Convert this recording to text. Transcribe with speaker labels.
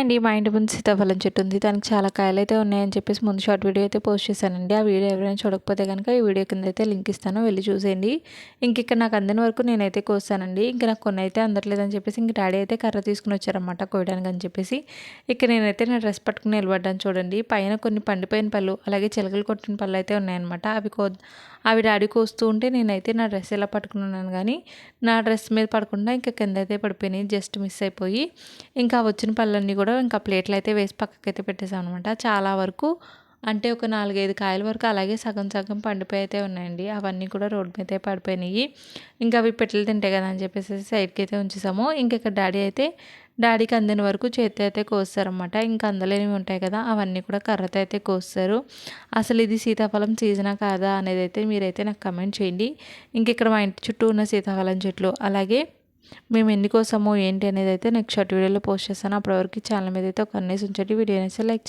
Speaker 1: Hi అండి మా ఇంటి ముందు సీతాఫలం చెట్టు ఉంది. దానికి చాలా కాయలు అయితే ఉన్నాయని చెప్పేసి ముందు షార్ట్ వీడియో అయితే పోస్ట్ చేశానండి. ఆ వీడియో ఎవరైనా చూడకపోతే కనుక ఈ వీడియో కింద అయితే లింక్ ఇస్తాను వెళ్ళి చూసేయండి. ఇంక ఇక్కడ నాకు అందిన వరకు నేనైతే కోస్తానండి. ఇంక నాకు కొన్ని అయితే అందట్లేదని చెప్పేసి ఇంక డాడీ అయితే కర్ర తీసుకుని వచ్చారనమాట కోయడానికి అని చెప్పేసి. ఇక్కడ నేనైతే నా డ్రెస్ పట్టుకుని నిలబడ్డాను చూడండి. పైన కొన్ని పండిపోయిన పళ్ళు అలాగే చిలకలు కొట్టిన పళ్ళు అయితే ఉన్నాయన్నమాట. అవి కో అవి డాడీ కోస్తూ ఉంటే నేనైతే నా డ్రెస్ ఎలా పట్టుకున్నాను కానీ నా డ్రెస్ మీద పడకుండా ఇంకా కింద అయితే పడిపోయినాయి జస్ట్ మిస్ అయిపోయి. ఇంకా వచ్చిన పళ్ళన్నీ కూడా ఇంకా ప్లేట్లు అయితే వేసి పక్కకైతే పెట్టేసాం అనమాట చాలా వరకు అంటే ఒక నాలుగైదు కాయల వరకు అలాగే సగం సగం పండిపోయి అయితే ఉన్నాయండి. అవన్నీ కూడా రోడ్డు మీద పడిపోయినాయి. ఇంకా అవి పెట్టెలు తింటాయి కదా అని చెప్పేసి సైడ్కి అయితే ఉంచేసాము. ఇంక ఇక్కడ డాడీ అయితే డాడీకి అందిన వరకు చేతి అయితే కోస్తారనమాట ఇంకా అందలేనివి ఉంటాయి కదా అవన్నీ కూడా కర్రతో అయితే కోస్తారు. అసలు ఇది సీతాఫలం సీజనా కాదా అనేది అయితే మీరైతే నాకు కమెంట్ చేయండి. ఇంక ఇక్కడ మా ఇంటి చుట్టూ ఉన్న సీతాఫలం చెట్లు అలాగే మేము ఎన్ని ఏంటి అనేది అయితే నెక్స్ట్ షార్ట్ వీడియోలో పోస్ట్ చేస్తాను. అప్పటివరకు ఛానల్ మీద అయితే ఒక అన్నేసి ఉంచండి వీడియో అయితే లైక్ చేయండి.